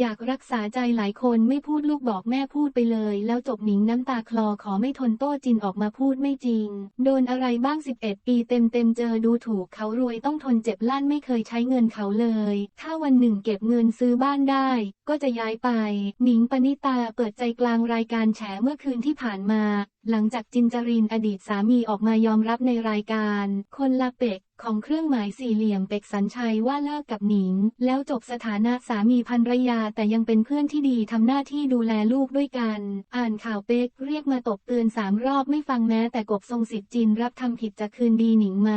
อยากรักษาใจหลายคนไม่พูดลูกบอกแม่พูดไปเลย แล้วจบหนิงน้ำตาคลอขอไม่ทนโต้จินออกมาพูดไม่จริง โดนอะไรบ้าง 11 ปีเต็มเต็มเจอดูถูกเขารวยต้องทนเจ็บลั่นไม่เคยใช้เงินเขาเลย ถ้าวันหนึ่งเก็บเงินซื้อบ้านได้ ก็จะย้ายไป หนิงปณิตาเปิดใจกลางรายการแฉเมื่อคืนที่ผ่านมา หลังจากจินจรินอดีตสามีออกมายอมรับในรายการ คนละเป็ก ของเครื่องหมายสี่เหลี่ยมเป็กสัญชัยว่าเลิกกับหนิง แล้วจบสถานะสามีภรรยาแต่ยังเป็นเพื่อนที่ดีทำหน้าที่ดูแลลูกด้วยกัน อ่านข่าวเป็กเรียกมาตบเตือนสามรอบไม่ฟังแม้แต่กบทรงสิทธิ์จินรับทำผิดจะคืนดีหนิงไหม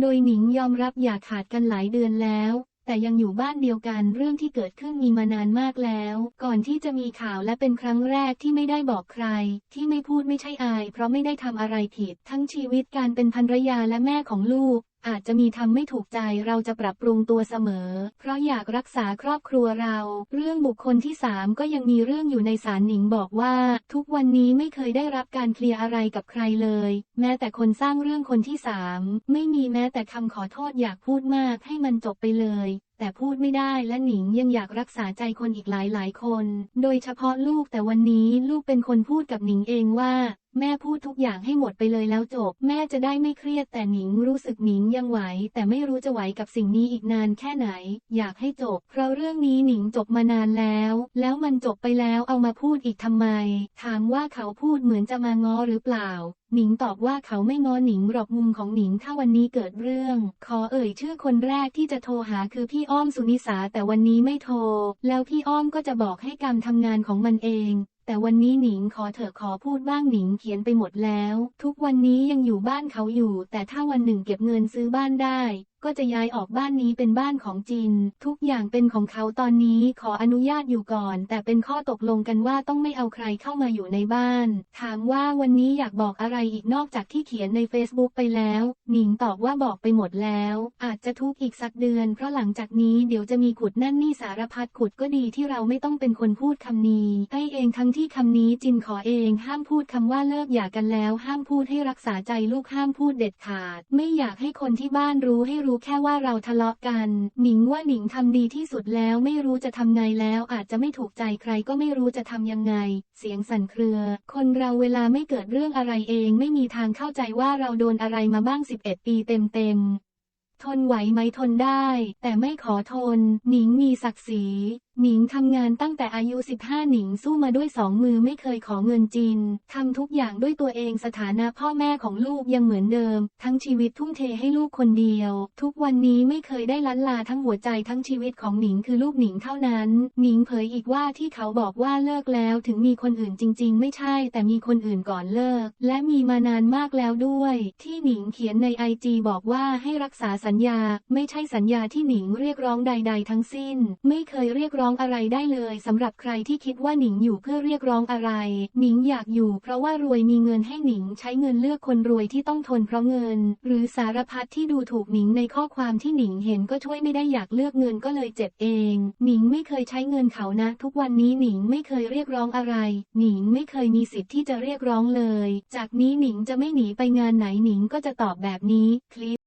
โดยหนิงยอมรับอย่าขาดกันหลายเดือนแล้วแต่ยังอยู่บ้านเดียวกันเรื่องที่เกิดขึ้นมีมานานมากแล้ว ก่อนที่จะมีข่าวและเป็นครั้งแรกที่ไม่ได้บอกใคร ที่ไม่พูดไม่ใช่อาย เพราะไม่ได้ทำอะไรผิด ทั้งชีวิตการเป็นภรรยาและแม่ของลูก อาจจะมีทำไม่ถูกใจเราจะปรับปรุงตัวเสมอ เพราะอยากรักษาครอบครัวเรา เรื่องบุคคลที่สามก็ยังมีเรื่องอยู่ในศาลหนิงบอกว่า ทุกวันนี้ไม่เคยได้รับการเคลียร์อะไรกับใครเลย แม้แต่คนสร้างเรื่องคนที่สามไม่มีแม้แต่คำขอโทษอยากพูดมากให้มันจบไปเลย แต่พูดไม่ได้และหนิงยังอยากรักษาใจคนอีกหลายหลายคน โดยเฉพาะลูกแต่วันนี้ลูกเป็นคนพูดกับหนิงเองว่า แม่พูดทุกอย่างให้หมดไปเลยแล้วจบ แม่จะได้ไม่เครียดแต่หนิงรู้สึกหนิงยังไหว แต่ไม่รู้จะไหวกับสิ่งนี้อีกนานแค่ไหน อยากให้จบ เพราะเรื่องนี้หนิงจบมานานแล้ว แล้วมันจบไปแล้วเอามาพูดอีกทำไม ถามว่าเขาพูดเหมือนจะมาง้อหรือเปล่า หนิงตอบว่าเขาไม่ง้อหนิงหรอกมุมของหนิงถ้าวันนี้เกิดเรื่อง ขอเอ่ยชื่อคนแรกที่จะโทรหาคือพี่อ้อมสุนิสาแต่วันนี้ไม่โทร แล้วพี่อ้อมก็จะบอกให้กรรมทำงานของมันเอง แต่วันนี้หนิงขอเถอะขอพูดบ้างหนิงเขียนไปหมดแล้ว ทุกวันนี้ยังอยู่บ้านเขาอยู่ แต่ถ้าวันหนึ่งเก็บเงินซื้อบ้านได้ ก็จะย้ายออกบ้านนี้เป็นบ้านของจิน ทุกอย่างเป็นของเขาตอนนี้ขออนุญาตอยู่ก่อน แต่เป็นข้อตกลงกันว่าต้องไม่เอาใครเข้ามาอยู่ในบ้าน ถามว่าวันนี้อยากบอกอะไรอีกนอกจากที่เขียนใน Facebook ไปแล้ว หนิงตอบว่าบอกไปหมดแล้ว อาจจะทุกอีกสักเดือน เพราะหลังจากนี้เดี๋ยวจะมีขุดนั่นนี่สารพัดขุดก็ดีที่เราไม่ต้องเป็นคนพูดคำนี้ให้เองทั้งที่คำนี้จินขอเองห้ามพูดคำว่าเลิกหย่ากันแล้ว ห้ามพูดให้รักษาใจลูกห้ามพูดเด็ดขาด ไม่อยากให้คนที่บ้านรู้ให้รู้แค่ว่าเราทะเลาะกัน หนิงว่าหนิงทำดีที่สุดแล้วไม่รู้จะทำไงแล้ว อาจจะไม่ถูกใจใครก็ไม่รู้จะทำยังไง เสียงสั่นเครือ คนเราเวลาไม่เกิดเรื่องอะไรเอง ไม่มีทางเข้าใจว่าเราโดนอะไรมาบ้าง 11 ปีเต็มๆทนไหวไหมทนได้ แต่ไม่ขอทน หนิงมีศักดิ์ศรีหนิงทำงานตั้งแต่อายุ 15 หนิงสู้มาด้วยสองมือไม่เคยขอเงินจิน ทำทุกอย่างด้วยตัวเองสถานะพ่อแม่ของลูกยังเหมือนเดิม ทั้งชีวิตทุ่มเทให้ลูกคนเดียว ทุกวันนี้ไม่เคยได้ลันลาทั้งหัวใจทั้งชีวิตของหนิงคือลูกหนิงเท่านั้น หนิงเผยอีกว่าที่เขาบอกว่าเลิกแล้วถึงมีคนอื่นจริง ๆ ไม่ใช่ แต่มีคนอื่นก่อนเลิก และมีมานานมากแล้วด้วย ที่หนิงเขียนในไอจีบอกว่าให้รักษาสัญญา ไม่ใช่สัญญาที่หนิงเรียกร้องใด ๆ ทั้งสิ้น ไม่เคยเรียกร้องร้องอะไรได้เลยสำหรับใครที่คิดว่าหนิงอยู่เพื่อเรียกร้องอะไร หนิงอยากอยู่เพราะว่ารวยมีเงินให้หนิงใช้เงินเลือกคนรวยที่ต้องทนเพราะเงิน หรือสารพัดที่ดูถูกหนิงในข้อความที่หนิงเห็นก็ช่วยไม่ได้อยากเลือกเงินก็เลยเจ็บเอง หนิงไม่เคยใช้เงินเขานะ ทุกวันนี้หนิงไม่เคยเรียกร้องอะไร หนิงไม่เคยมีสิทธิ์ที่จะเรียกร้องเลย จากนี้หนิงจะไม่หนีไปงานไหนหนิงก็จะตอบแบบนี้คลิป